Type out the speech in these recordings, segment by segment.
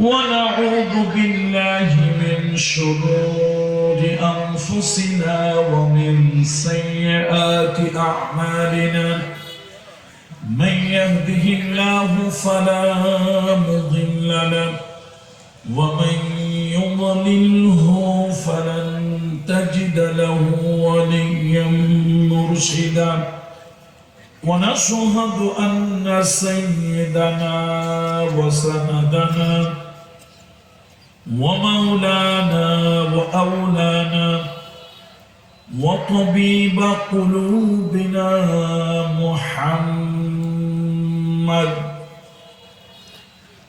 ونعوذ بالله من شرور أنفسنا ومن سيئات أعمالنا. من يهده الله فلا مضل له ومن يضلله فلن تجد له وليا مرشدا. ونشهد أن سيدنا وسندنا ومولانا وأولانا وطبيب قلوبنا محمد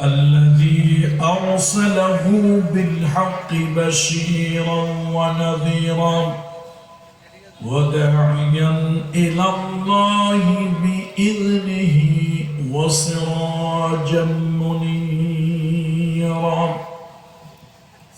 الذي أرسله بالحق بشيرا ونذيرا وداعيا إلى الله بإذنه وسراجا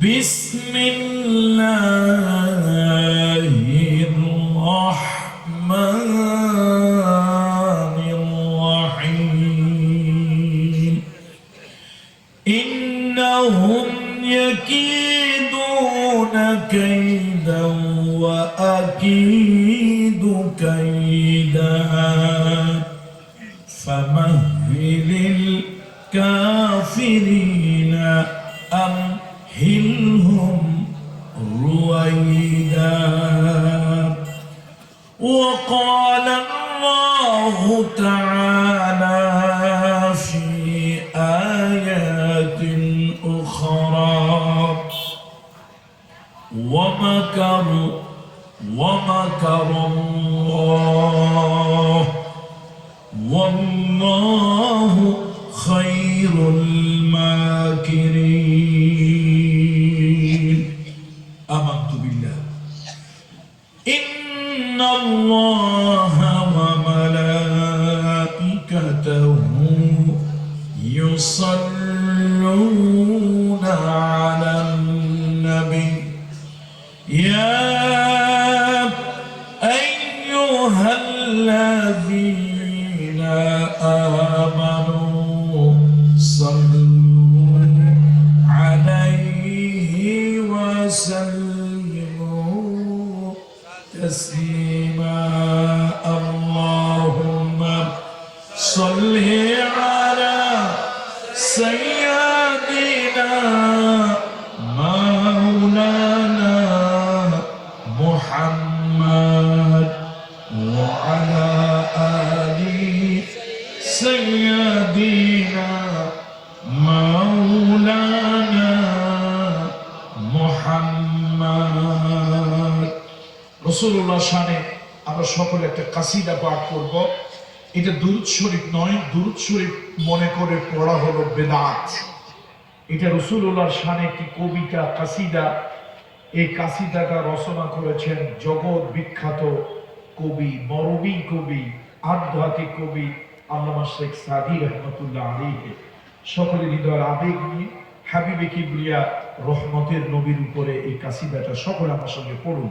بسم الله الرحمن الرحيم. إنهم يكيدون كيدا وأكيد كيدا. فمهل الكافرين. الله تعالى في آيات أخرى. ومكروا ومكر الله. والله خير الذين آمنوا صلوا عليه وسلموا আমরা সকলে একটা কাসিদা পাঠ করব। এটা দুরুদ শরীফ নয়, দুরুদ শরীফ মনে করে পড়া হলো বেদাত। এটা রসুল্লাহর শানে একটি কবিতা, কাসিদা। এই কাসিদাটা রচনা করেছেন জগৎ বিখ্যাত কবি, মরবী কবি, আধ্যাত্মিক কবি আল্লামা শেখ সাদি রহমতুল্লাহ আলীকে সকলে হৃদয়ের আবেগ নিয়ে হাবিবে কিবরিয়া রহমতের নবীর উপরে এই কাসিদাটা সকলে আমার সঙ্গে পড়ুন।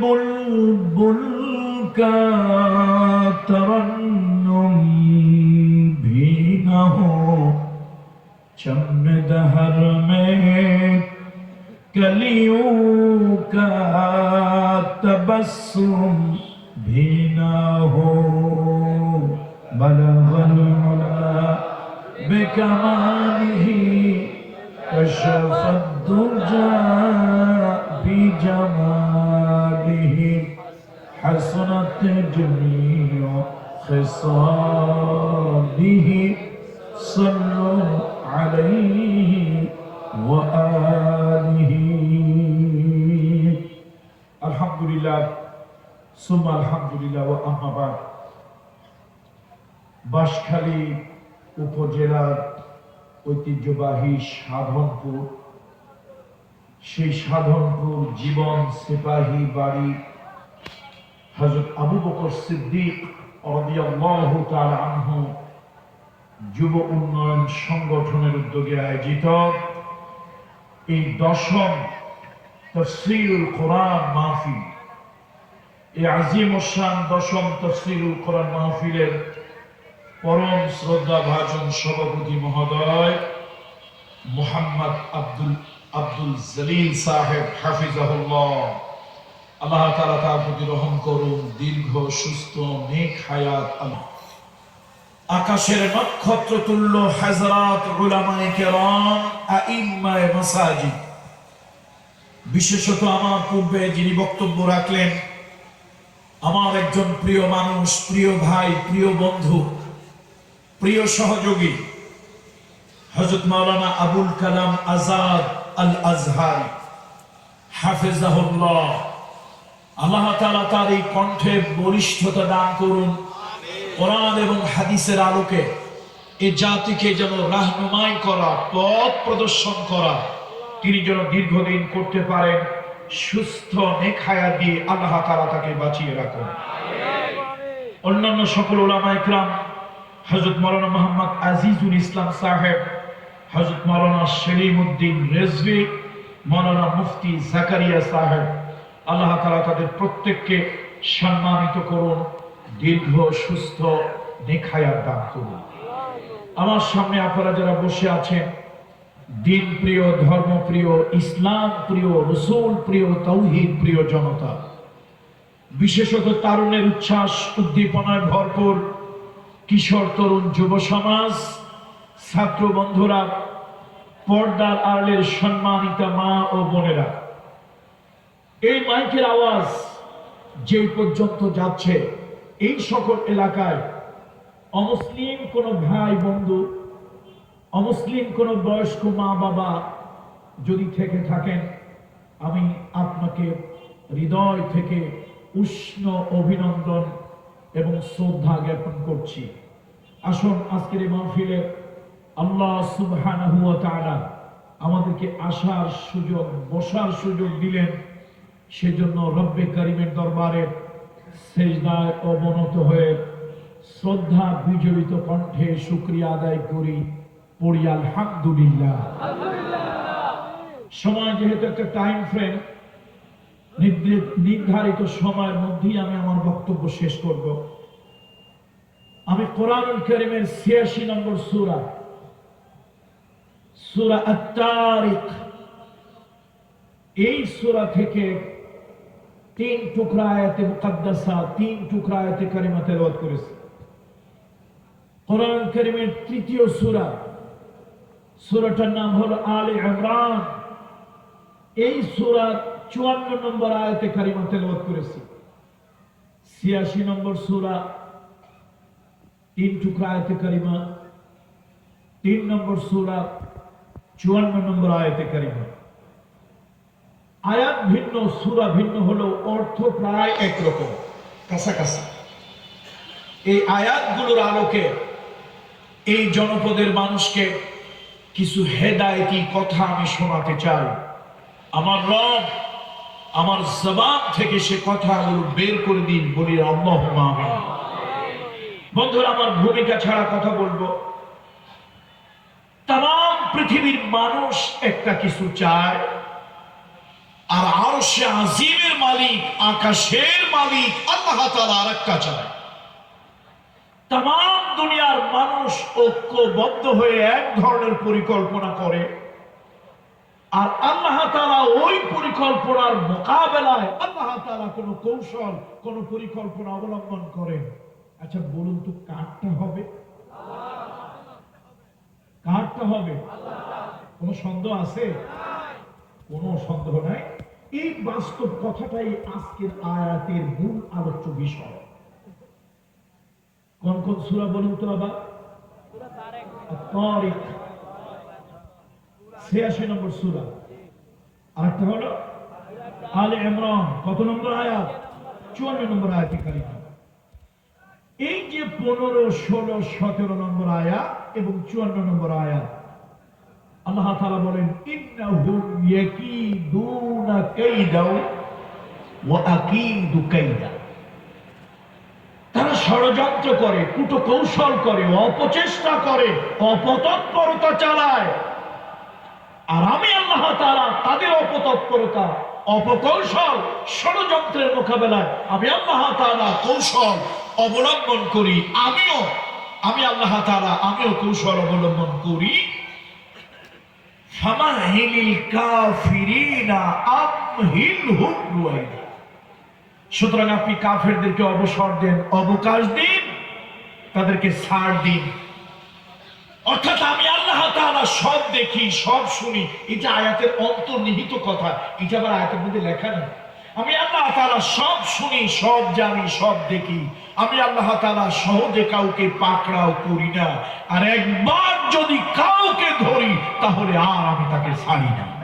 बुलबुल का तरन्नुम भी न हो चम दहर में कलियों का तबस्सुम भी न हो बलवल बेकमान ही कशफ दुर्जा भी जमा جميع خصاله صلوا عليه وآله الحمد لله ثم الحمد لله وأما بعد বাঁশখালী উপজেলার ঐতিহ্যবাহী সাধনপুর সেই সাধনপুর জীবন সিপাহী বাড়ি হজরত আবু বকর সিদ্দিক যুব উন্নয়ন সংগঠনের উদ্যোগে আয়োজিত এই দশম তফসিরুল কোরআন মাহফিল। এই আজিম ওসান দশম তফসিরুল কোরআন মাহফিলের পরম শ্রদ্ধা ভাজন সভাপতি মহোদয় মোহাম্মদ আব্দুল আব্দুল জলিল সাহেব হাফিজাহুল্লাহ। আল্লাহ তাআলা তার প্রতি রহম করুন, দীর্ঘ, সুস্থ, নেক হায়াত আকাশের নক্ষত্র তুল্য হাজরাত কেরাম, আইম্মায়ে বিশেষত আমার পূর্বে যিনি বক্তব্য রাখলেন, আমার একজন প্রিয় মানুষ, প্রিয় ভাই, প্রিয় বন্ধু, প্রিয় সহযোগী হজরত মাওলানা আবুল কালাম আজাদ আল আজহার হাফেজাহুল্লাহ। আল্লাহ তাআলা তার এই কণ্ঠে বলিষ্ঠতা দান করুন। কোরআন এবং হাদিসের আলোকে এই জাতিকে যেন রাহনুমাই করা, পথ প্রদর্শন করা, তিনি যেন দীর্ঘদিন করতে পারেন, সুস্থ নেখায়া দিয়ে আল্লাহ তাআলা তাকে বাঁচিয়ে রাখুন। অন্যান্য সকল ওলামা ইকরাম হজরত মৌলানা মোহাম্মদ আজিজুল ইসলাম সাহেব হজরত মৌলানা সেলিম উদ্দিন রেজভি, মৌলানা মুফতি জাকারিয়া সাহেব আল্লাহ তালা তাদের প্রত্যেককে সম্মানিত করুন, দীর্ঘ, সুস্থ, নেখায়ার দান করুন। আমার সামনে আপনারা যারা বসে আছেন, দিন প্রিয় ধর্মপ্রিয় ইসলাম প্রিয়, রসুল প্রিয়, তৌহিদ প্রিয় জনতা, বিশেষত তারুণের উচ্ছ্বাস, উদ্দীপনায় ভরপুর কিশোর, তরুণ যুব সমাজ, ছাত্র বন্ধুরা, পর্দার আড়লের সম্মানিতা মা ও বোনেরা এই মাইকের আওয়াজ যে পর্যন্ত যাচ্ছে, এই সকল এলাকায় অমুসলিম কোনো ভাই, বন্ধু, অমুসলিম কোনো বয়স্ক মা, বাবা যদি থেকে থাকেন, আমি আপনাকে হৃদয় থেকে উষ্ণ অভিনন্দন এবং শ্রদ্ধা জ্ঞাপন করছি। আসুন, আজকের এই মাহফিলে আল্লাহ সুবহানাহু ওয়া তাআলা আমাদেরকে আসার সুযোগ, বসার সুযোগ দিলেন। সেজন্য রব্বে করিমের দরবারে সেজদায় অবনত হয়ে শ্রদ্ধা বিজড়িত কণ্ঠে শুক্রিয়া আদায় করি, পড়ি আলহামদুলিল্লাহ। সময় যেহেতু একটা টাইম ফ্রেম নির্ধারিত সময়ের মধ্যেই আমি আমার বক্তব্য শেষ করব। আমি কোরআনুল করিমের ছিয়াশি নম্বর সুরা সুরা আত্মারিক এই সুরা থেকে তিন টুকরা মুকাদ্দাসা, তিন টুকরা কারিমা তেলাওয়াত করেছে। কোরআন করিমের তৃতীয় সুরা, সুরাটার নাম হলো আলে ইমরান। এই সুরা চুয়ান্ন নম্বর আয়াতে কারিমা তেলাওয়াত করেছে। ছিয়াশি নম্বর সুরা, তিন টুকরা কারিমা। তিন নম্বর সুরা, চুয়ান্ন নম্বর আয়াতে কারিমা। আয়াত ভিন্ন, সুরা ভিন্ন হলেও অর্থ প্রায় একরকম, কাছাকাছি। এই আয়াতগুলোর আলোকে এই জনপদের মানুষকে কিছু হেদায়তি কথা আমি শোনাতে চাই। আমার রব আমার জবাব থেকে সে কথাগুলো বের করে দিন, বলি বন্ধুরা, আমার ভূমিকা ছাড়া কথা বলব। তাম পৃথিবীর মানুষ একটা কিছু চায় আর আরও সে আজিমের মালিক, আকাশের মালিক, আল্লাহ তালা আর একটা চায়। তাম দুনিয়ার মানুষ ঐক্যবদ্ধ হয়ে এক ধরনের পরিকল্পনা করে। আর আল্লাহ তালা ওই পরিকল্পনার মোকাবেলায় আল্লাহ তালা কোন কৌশল, কোন পরিকল্পনা অবলম্বন করেন। আচ্ছা বলুন তো কারটা হবে? কারটা হবে? কোন সন্দেহ আছে? কোনো সন্দেহ নাই? এই বাস্তব কথাটাই আজকের আয়াতের মূল আলোচ্য বিষয়। কোন কোন সুরা বলুন তো আবার? তারিক ছিয়াশি নম্বর সুরা। আরেকটা হলো আলে ইমরান। কত নম্বর আয়াত? চুয়ান্ন নম্বর আয়াতে কারিমা। এই যে পনেরো, ষোলো, সতেরো নম্বর আয়াত এবং চুয়ান্ন নম্বর আয়াত আল্লাহ তাআলা বলেন ইন্নাহুম ইয়াকিদুনা কাইদাও ওয়া আকিদু কাইদা। তারা ষড়যন্ত্র করে কুটো কৌশল করে, অপচেষ্টা করে, অপতৎপরতা চালায়। আর আমি আল্লাহ তাআলা তাদের অপতৎপরতা, অপকৌশল ষড়যন্ত্রের মোকাবেলায় আমি আল্লাহ তাআলা কৌশল অবলম্বন করি, আমিও, আমি আল্লাহ তারা আমিও কৌশল অবলম্বন করি। ফামাহিলিল কাফিরিনা আমহিলহুম রুয়াইদা সুতরাং আপনি কাফেরদেরকে অবসর দেন, অবকাশ দিন, তাদেরকে ছাড় দিন। অর্থাৎ আমি আল্লাহ তাআলা সব দেখি, সব শুনি। এটা আয়াতের অন্তর্নিহিত কথা, এটা আবার আয়াতের মধ্যে লেখা নেই। আমি আল্লাহ তালা সব শুনি, সব জানি, সব দেখি। আমি আল্লাহ তালা সহজে কাউকে পাকড়াও করি না। আর একবার যদি কাউকে ধরি, তাহলে আর আমি তাকে ছাড়ি না।